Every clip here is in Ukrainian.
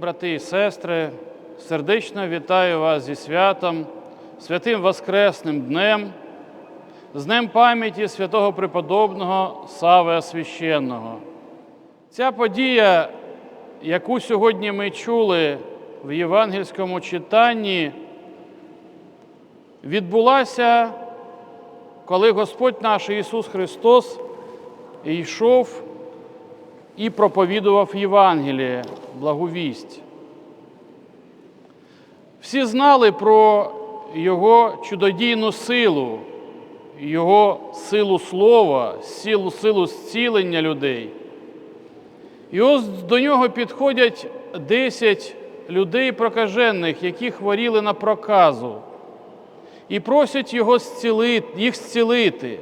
Брати і сестри, сердечно вітаю вас зі святом, святим Воскресним днем, з Днем пам'яті святого преподобного Савия Священного. Ця подія, яку сьогодні ми чули в євангельському читанні, відбулася, коли Господь наш Ісус Христос йшов і проповідував Євангеліє, благовість. Всі знали про Його чудодійну силу, Його силу слова, силу, силу зцілення людей. І ось до нього підходять 10 людей прокажених, які хворіли на проказу, і просять його зцілити, їх зцілити.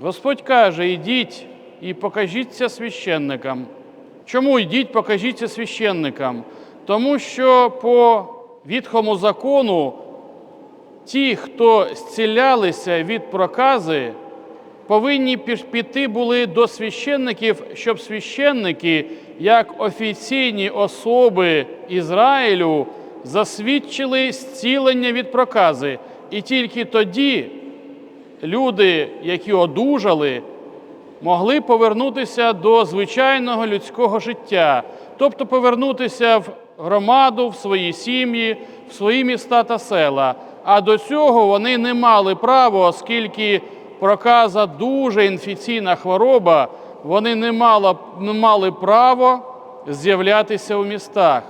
Господь каже: ідіть і покажіться священникам. Чому йдіть, покажіться священникам? Тому що по відхому закону ті, хто зцілялися від прокази, повинні піти були до священників, щоб священники, як офіційні особи Ізраїлю, засвідчили зцілення від прокази. І тільки тоді люди, які одужали, могли повернутися до звичайного людського життя, тобто повернутися в громаду, в свої сім'ї, в свої міста та села. А до цього вони не мали права, оскільки проказа дуже інфекційна хвороба, вони не мали, не мали права з'являтися у містах.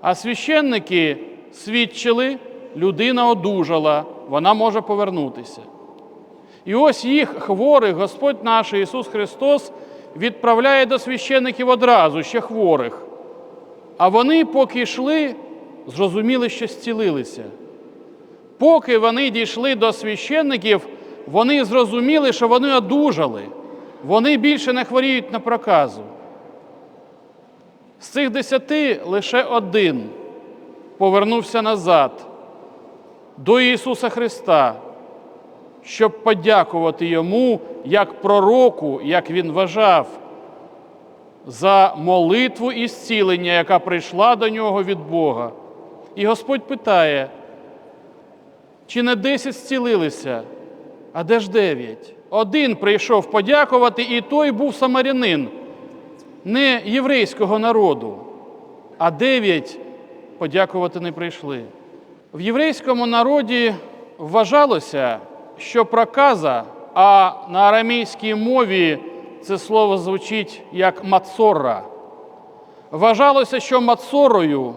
А священники свідчили, людина одужала, вона може повернутися. І ось їх хворих Господь наш Ісус Христос відправляє до священиків одразу, ще хворих. А вони, поки йшли, зрозуміли, що зцілилися. Поки вони дійшли до священників, вони зрозуміли, що вони одужали. Вони більше не хворіють на проказу. З цих десяти лише один повернувся назад до Ісуса Христа щоб подякувати йому як пророку, як він вважав, за молитву і зцілення, яка прийшла до нього від Бога. І Господь питає, чи не десять зцілилися, а де ж дев'ять? Один прийшов подякувати, і той був самарянин, не єврейського народу, а дев'ять подякувати не прийшли. В єврейському народі вважалося, що проказа, а на арамійській мові це слово звучить як мацорра. Вважалося, що мацорою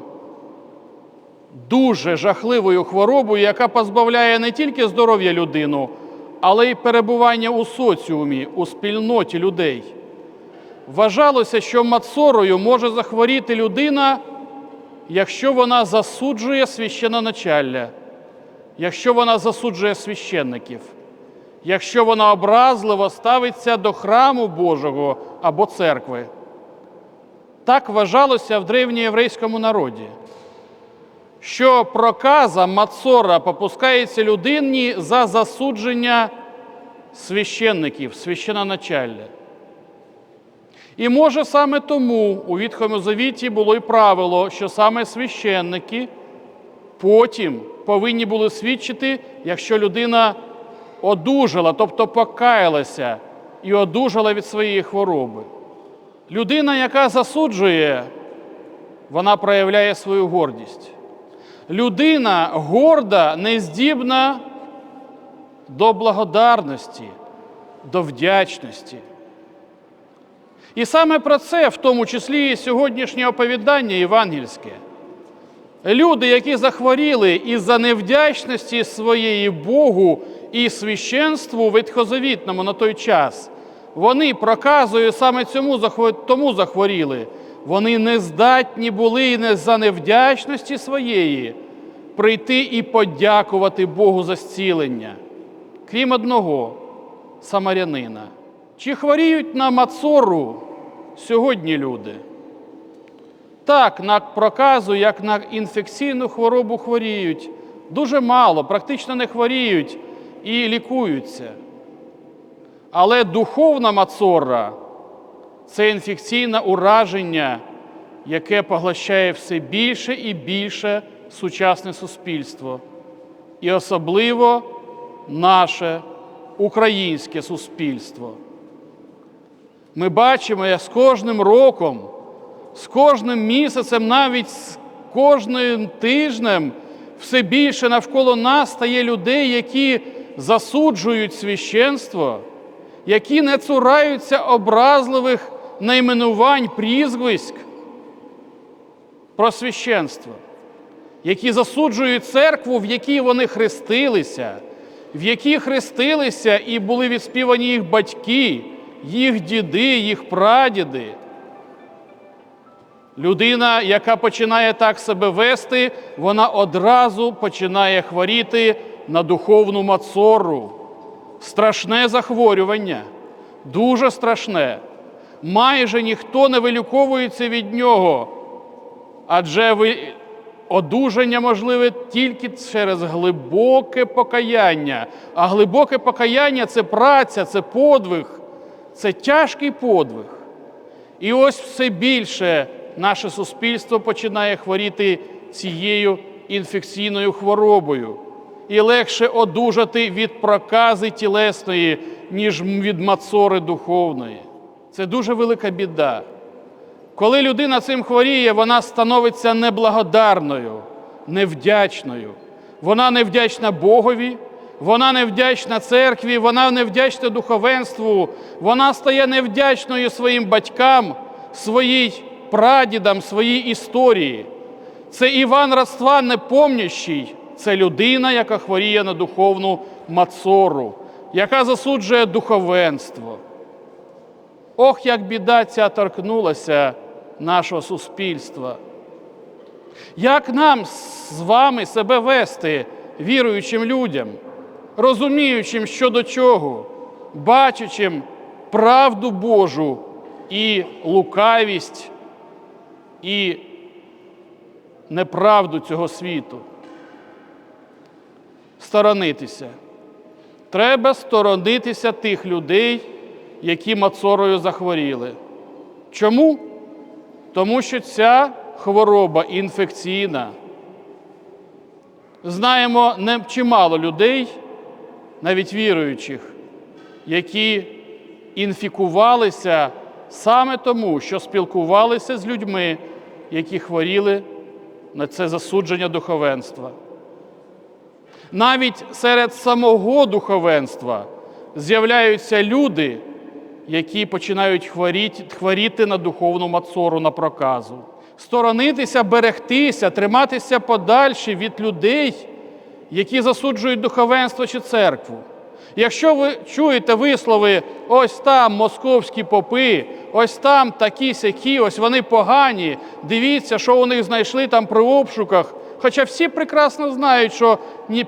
дуже жахливою хворобою, яка позбавляє не тільки здоров'я людину, але й перебування у соціумі, у спільноті людей. Вважалося, що мацорою може захворіти людина, якщо вона засуджує священоначалля якщо вона засуджує священників, якщо вона образливо ставиться до храму Божого або церкви. Так вважалося в древньоєврейському народі, що проказа Мацора попускається людині за засудження священників, священоначалля. І може саме тому у Відхому Завіті було й правило, що саме священники потім повинні були свідчити, якщо людина одужала, тобто покаялася і одужала від своєї хвороби. Людина, яка засуджує, вона проявляє свою гордість. Людина горда, не здібна до благодарності, до вдячності. І саме про це, в тому числі і сьогоднішнє оповідання євангельське. Люди, які захворіли із-за невдячності своєї Богу і священству ветхозавітному на той час, вони проказою саме цьому тому захворіли. Вони не здатні були не за невдячності своєї прийти і подякувати Богу за зцілення, крім одного самарянина. Чи хворіють на мацору сьогодні люди? Так, на проказу, як на інфекційну хворобу хворіють. Дуже мало, практично не хворіють і лікуються. Але духовна мацора це інфекційне ураження яке поглощає все більше і більше сучасне суспільство, і особливо наше українське суспільство. Ми бачимо, як з кожним роком, з кожним місяцем, навіть з кожним тижнем все більше навколо нас стає людей, які засуджують священство, які не цураються образливих найменувань, прізвиськ про священство, які засуджують церкву, в якій вони хрестилися, в якій хрестилися і були відспівані їх батьки, їх діди, їх прадіди. Людина, яка починає так себе вести, вона одразу починає хворіти на духовну мацору. Страшне захворювання, дуже страшне. Майже ніхто не виліковується від нього, адже одужання можливе тільки через глибоке покаяння. А глибоке покаяння це праця, це подвиг, це тяжкий подвиг. І ось все більше наше суспільство починає хворіти цією інфекційною хворобою. І легше одужати від прокази тілесної, ніж від мацори духовної. Це дуже велика біда. Коли людина цим хворіє, вона становиться неблагодарною, невдячною. Вона невдячна Богові, вона невдячна церкві, вона невдячна духовенству, вона стає невдячною своїм батькам, своїй прадідам, своїй історії. Це Іван Роства непомнящий, це людина, яка хворіє на духовну мацору, яка засуджує духовенство. Ох, як біда ця торкнулася нашого суспільства. Як нам з вами себе вести віруючим людям, розуміючим, що до чого, бачачим правду Божу і лукавість, і неправду цього світу? Сторонитися. Треба сторонитися тих людей, які мацорою захворіли. Чому? Тому що ця хвороба інфекційна. Знаємо не чимало людей, навіть віруючих, які інфікувалися саме тому, що спілкувалися з людьми, які хворіли на це засудження духовенства. Навіть серед самого духовенства з'являються люди, які починають хворіти, хворіти на духовну мацору, на проказу. Сторонитися, берегтися, триматися подальше від людей, які засуджують духовенство чи церкву. Якщо ви чуєте вислови, ось там московські попи, ось там такі сякі, ось вони погані, дивіться, що у них знайшли там при обшуках. Хоча всі прекрасно знають, що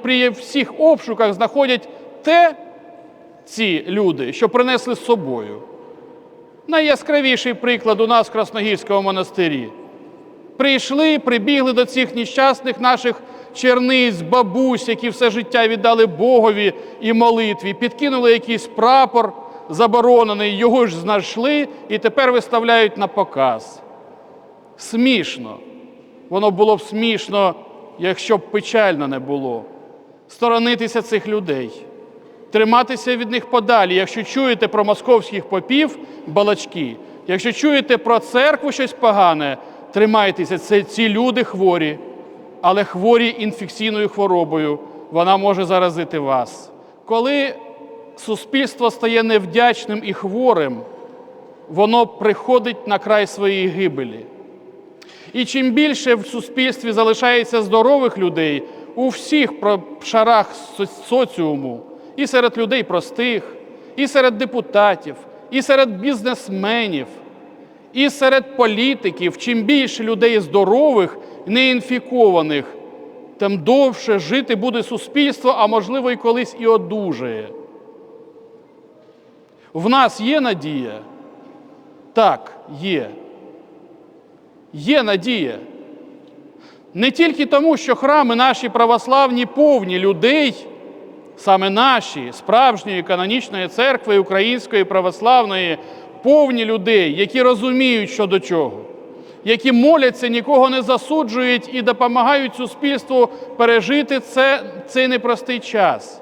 при всіх обшуках знаходять те, ці люди, що принесли з собою. Найяскравіший приклад у нас в Красногірському монастирі. Прийшли, прибігли до цих нещасних наших черниць, бабусь, які все життя віддали Богові і молитві, підкинули якийсь прапор заборонений, його ж знайшли і тепер виставляють на показ. Смішно. Воно було б смішно, якщо б печально не було. Сторонитися цих людей триматися від них подалі. Якщо чуєте про московських попів балачки, якщо чуєте про церкву щось погане, тримайтеся. Це ці люди хворі, але хворі інфекційною хворобою. Вона може заразити вас. Коли суспільство стає невдячним і хворим, воно приходить на край своєї гибелі. І чим більше в суспільстві залишається здорових людей у всіх шарах соціуму, і серед людей простих, і серед депутатів, і серед бізнесменів, і серед політиків. Чим більше людей здорових, неінфікованих, тим довше жити буде суспільство, а можливо, і колись і одужає. В нас є надія? Так, є. Є надія. Не тільки тому, що храми наші православні повні людей саме наші справжньої канонічної церкви Української православної, повні людей, які розуміють, що до чого, які моляться, нікого не засуджують і допомагають суспільству пережити це, цей непростий час.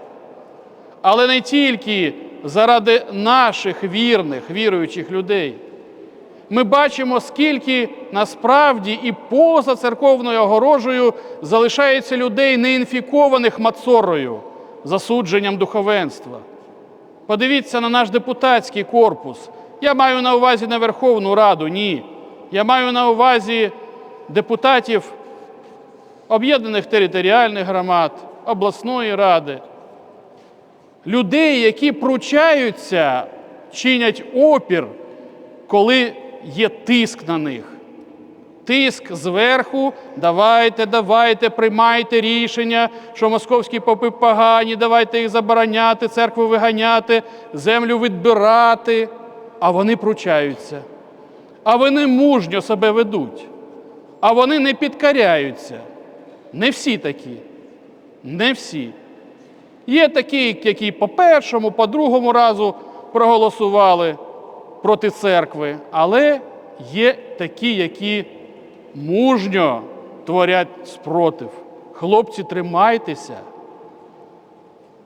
Але не тільки заради наших вірних, віруючих людей. Ми бачимо, скільки насправді і поза церковною огорожею залишається людей, неінфікованих мацорою, засудженням духовенства. Подивіться на наш депутатський корпус. Я маю на увазі не Верховну Раду, ні. Я маю на увазі депутатів об'єднаних територіальних громад, обласної ради, людей, які пручаються, чинять опір, коли є тиск на них. Тиск зверху, давайте, давайте, приймайте рішення, що московські попи погані, давайте їх забороняти, церкву виганяти, землю відбирати. А вони пручаються. А вони мужньо себе ведуть. А вони не підкоряються. Не всі такі. Не всі. Є такі, які по першому, по другому разу проголосували проти церкви, але є такі, які мужньо творять спротив. Хлопці, тримайтеся.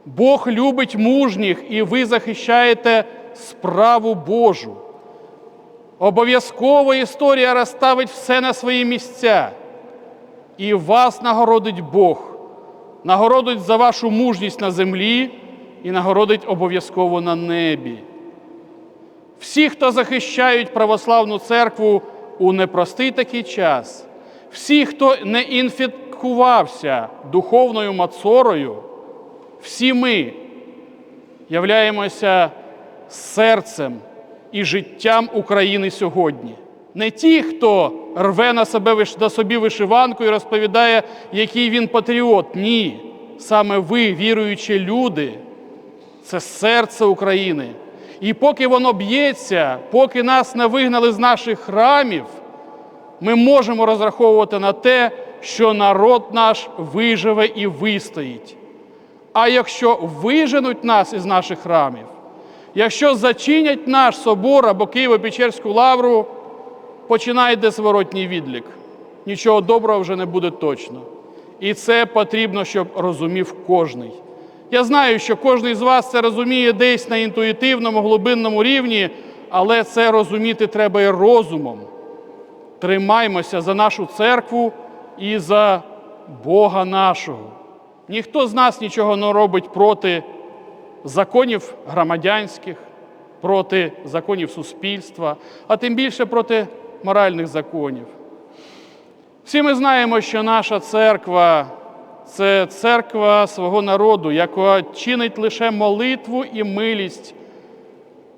Бог любить мужніх, і ви захищаєте справу Божу. Обов'язково історія розставить все на свої місця. І вас нагородить Бог, нагородить за вашу мужність на землі і нагородить обов'язково на небі. Всі, хто захищають православну церкву у непростий такий час, всі, хто не інфікувався духовною мацорою, всі ми являємося серцем і життям України сьогодні. Не ті, хто рве на себе на собі вишиванку і розповідає, який він патріот. Ні. Саме ви, віруючі люди, це серце України. І поки воно б'ється, поки нас не вигнали з наших храмів, ми можемо розраховувати на те, що народ наш виживе і вистоїть. А якщо виженуть нас із наших храмів, якщо зачинять наш собор або Києво-Печерську лавру, починає зворотній відлік. Нічого доброго вже не буде точно. І це потрібно, щоб розумів кожний. Я знаю, що кожен з вас це розуміє десь на інтуїтивному, глибинному рівні, але це розуміти треба і розумом. Тримаймося за нашу церкву і за Бога нашого. Ніхто з нас нічого не робить проти законів громадянських, проти законів суспільства, а тим більше проти моральних законів. Всі ми знаємо, що наша церква це церква свого народу, яка чинить лише молитву і милість,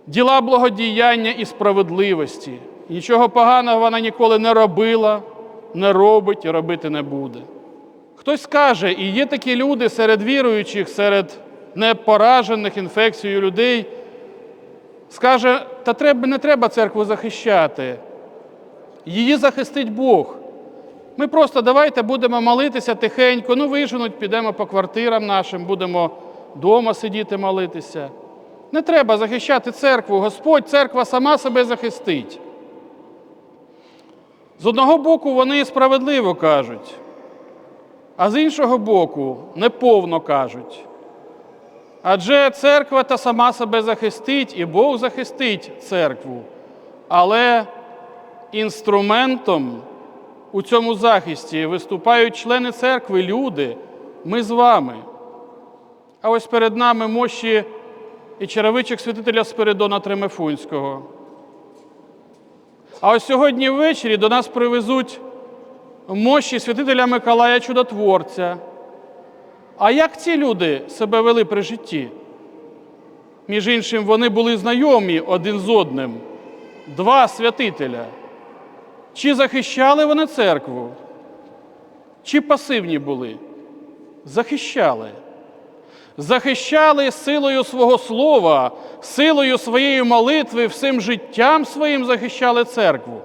діла благодіяння і справедливості. Нічого поганого вона ніколи не робила, не робить і робити не буде. Хтось скаже, і є такі люди серед віруючих, серед непоражених інфекцією людей, скаже, та треба, не треба церкву захищати. Її захистить Бог. Ми просто давайте будемо молитися тихенько, ну виженуть, підемо по квартирам нашим, будемо вдома сидіти молитися. Не треба захищати церкву. Господь, церква сама себе захистить. З одного боку, вони справедливо кажуть, а з іншого боку, неповно кажуть. Адже церква та сама себе захистить, і Бог захистить церкву. Але інструментом у цьому захисті виступають члени церкви, люди, ми з вами. А ось перед нами мощі і черевичок святителя Спиридона Тремефунського. А ось сьогодні ввечері до нас привезуть мощі святителя Миколая Чудотворця. А як ці люди себе вели при житті? Між іншим, вони були знайомі один з одним, два святителя. Чи захищали вони церкву? Чи пасивні були? Захищали. Захищали силою свого слова, силою своєї молитви, всім життям своїм захищали церкву.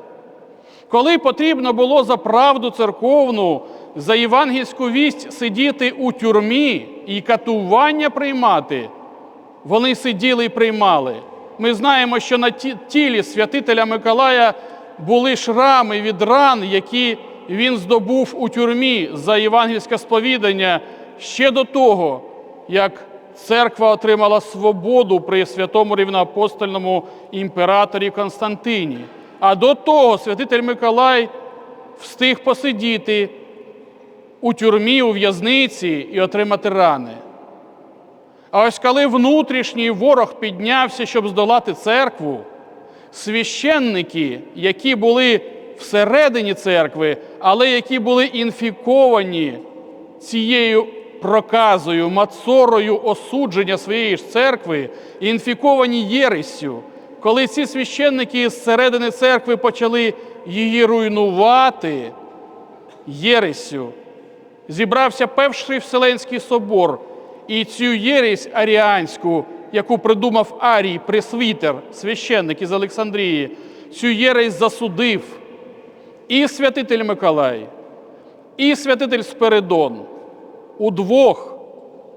Коли потрібно було за правду церковну, за євангельську вість сидіти у тюрмі і катування приймати, вони сиділи і приймали. Ми знаємо, що на тілі святителя Миколая були шрами від ран, які він здобув у тюрмі за євангельське сповідання ще до того, як церква отримала свободу при святому рівноапостольному імператорі Константині. А до того святитель Миколай встиг посидіти у тюрмі, у в'язниці і отримати рани. А ось коли внутрішній ворог піднявся, щоб здолати церкву, священники, які були всередині церкви, але які були інфіковані цією проказою, мацорою осудження своєї ж церкви, інфіковані єресю, коли ці священники з середини церкви почали її руйнувати єресю, зібрався перший Вселенський собор, і цю єресь аріанську, яку придумав Арій, пресвітер, священник із Олександрії, цю єресь засудив і святитель Миколай, і святитель Спиридон. Удвох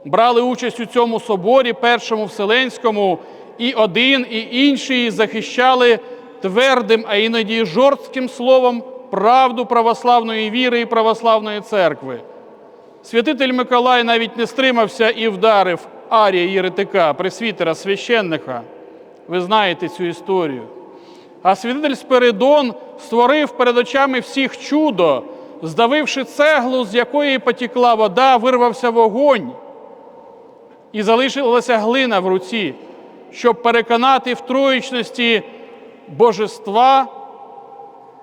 брали участь у цьому соборі, першому Вселенському, і один, і інший захищали твердим, а іноді жорстким словом правду православної віри і православної церкви. Святитель Миколай навіть не стримався і вдарив Арія Єретика, пресвітера, священника. Ви знаєте цю історію. А святитель Спиридон створив перед очами всіх чудо, здавивши цеглу, з якої потікла вода, вирвався вогонь, і залишилася глина в руці, щоб переконати в троїчності божества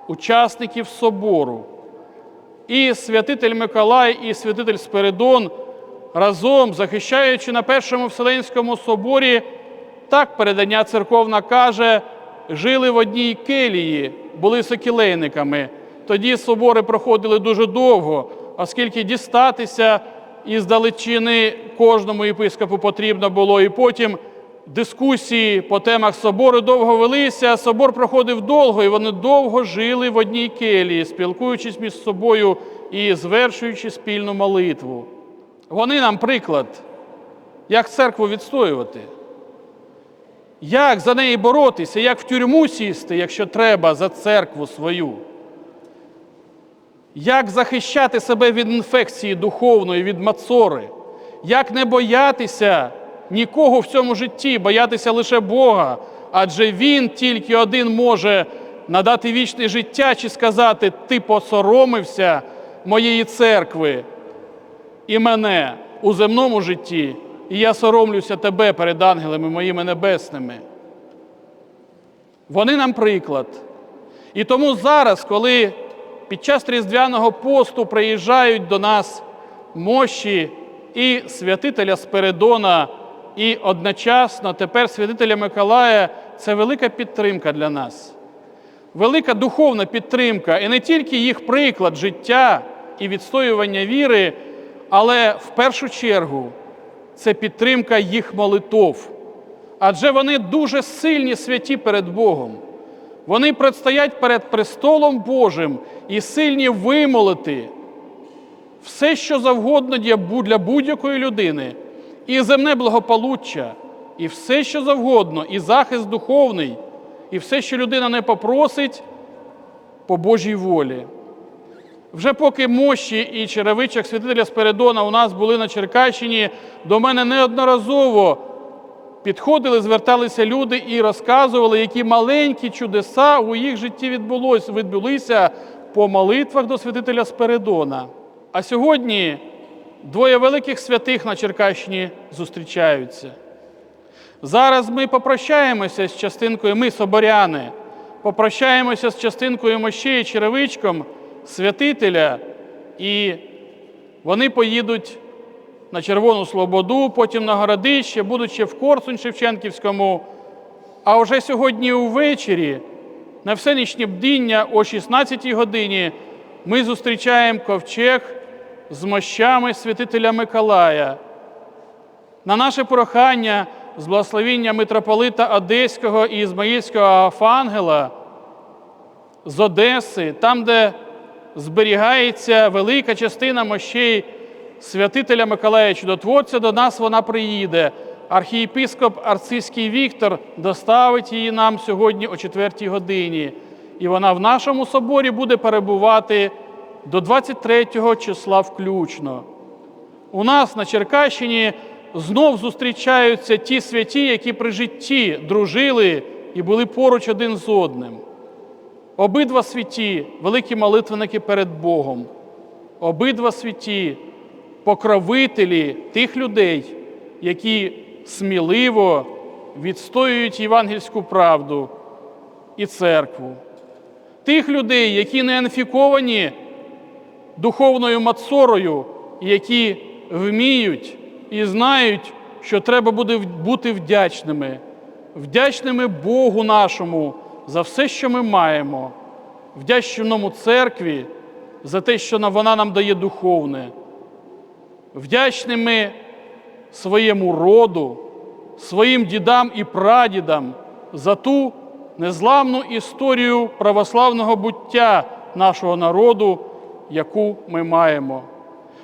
учасників собору. І святитель Миколай, і святитель Спиридон разом, захищаючи на Першому Вселенському соборі, так передання церковна каже, жили в одній келії, були сокілейниками. Тоді собори проходили дуже довго, оскільки дістатися із далечини кожному єпископу потрібно було. І потім дискусії по темах собору довго велися. Собор проходив довго, і вони довго жили в одній келії, спілкуючись між собою і звершуючи спільну молитву. Вони нам приклад, як церкву відстоювати, як за неї боротися, як в тюрму сісти, якщо треба, за церкву свою. Як захищати себе від інфекції духовної, від мацори, як не боятися нікого в цьому житті, боятися лише Бога, адже Він тільки один може надати вічне життя чи сказати: Ти посоромився моєї церкви і мене у земному житті, і я соромлюся тебе перед ангелами моїми небесними. Вони нам приклад. І тому зараз, коли під час Різдвяного посту приїжджають до нас мощі і святителя Спиридона, і одночасно тепер святителя Миколая, це велика підтримка для нас. Велика духовна підтримка, і не тільки їх приклад життя і відстоювання віри, але в першу чергу це підтримка їх молитов. Адже вони дуже сильні святі перед Богом. Вони предстоять перед престолом Божим і сильні вимолити все, що завгодно для будь-якої людини, і земне благополуччя, і все, що завгодно, і захист духовний, і все, що людина не попросить по Божій волі. Вже поки мощі і черевичок святителя Спиридона у нас були на Черкащині, до мене неодноразово підходили, зверталися люди і розказували, які маленькі чудеса у їх житті відбулося, відбулися по молитвах до святителя Спиридона. А сьогодні двоє великих святих на Черкащині зустрічаються. Зараз ми попрощаємося з частинкою, ми, соборяни, попрощаємося з частинкою мощей черевичком святителя, і вони поїдуть на Червону Слободу, потім на Городище, будучи в Корсунь Шевченківському. А вже сьогодні увечері, на всенічнє бдіння о 16 годині, ми зустрічаємо ковчег з мощами святителя Миколая. На наше прохання з благословіння митрополита Одеського і Ізмаїльського Афангела з Одеси, там, де зберігається велика частина мощей святителя Миколая Чудотворця, до нас вона приїде. Архієпископ Арцизький Віктор доставить її нам сьогодні о 4 годині. і вона в нашому соборі буде перебувати до 23 числа включно. У нас на Черкащині знов зустрічаються ті святі, які при житті дружили і були поруч один з одним. Обидва святі великі молитвенники перед Богом, обидва святі покровителі тих людей, які сміливо відстоюють євангельську правду і церкву, тих людей, які не інфіковані духовною мацорою, які вміють і знають, що треба буде бути вдячними, вдячними Богу нашому за все, що ми маємо, вдячному церкві за те, що вона нам дає духовне, вдячними своєму роду, своїм дідам і прадідам за ту незламну історію православного буття нашого народу, яку ми маємо.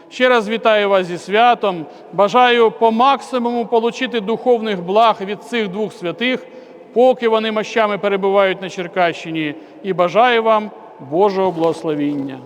Ще раз вітаю вас зі святом. Бажаю по максимуму отримати духовних благ від цих двох святих, поки вони мощами перебувають на Черкащині, і бажаю вам Божого благословіння.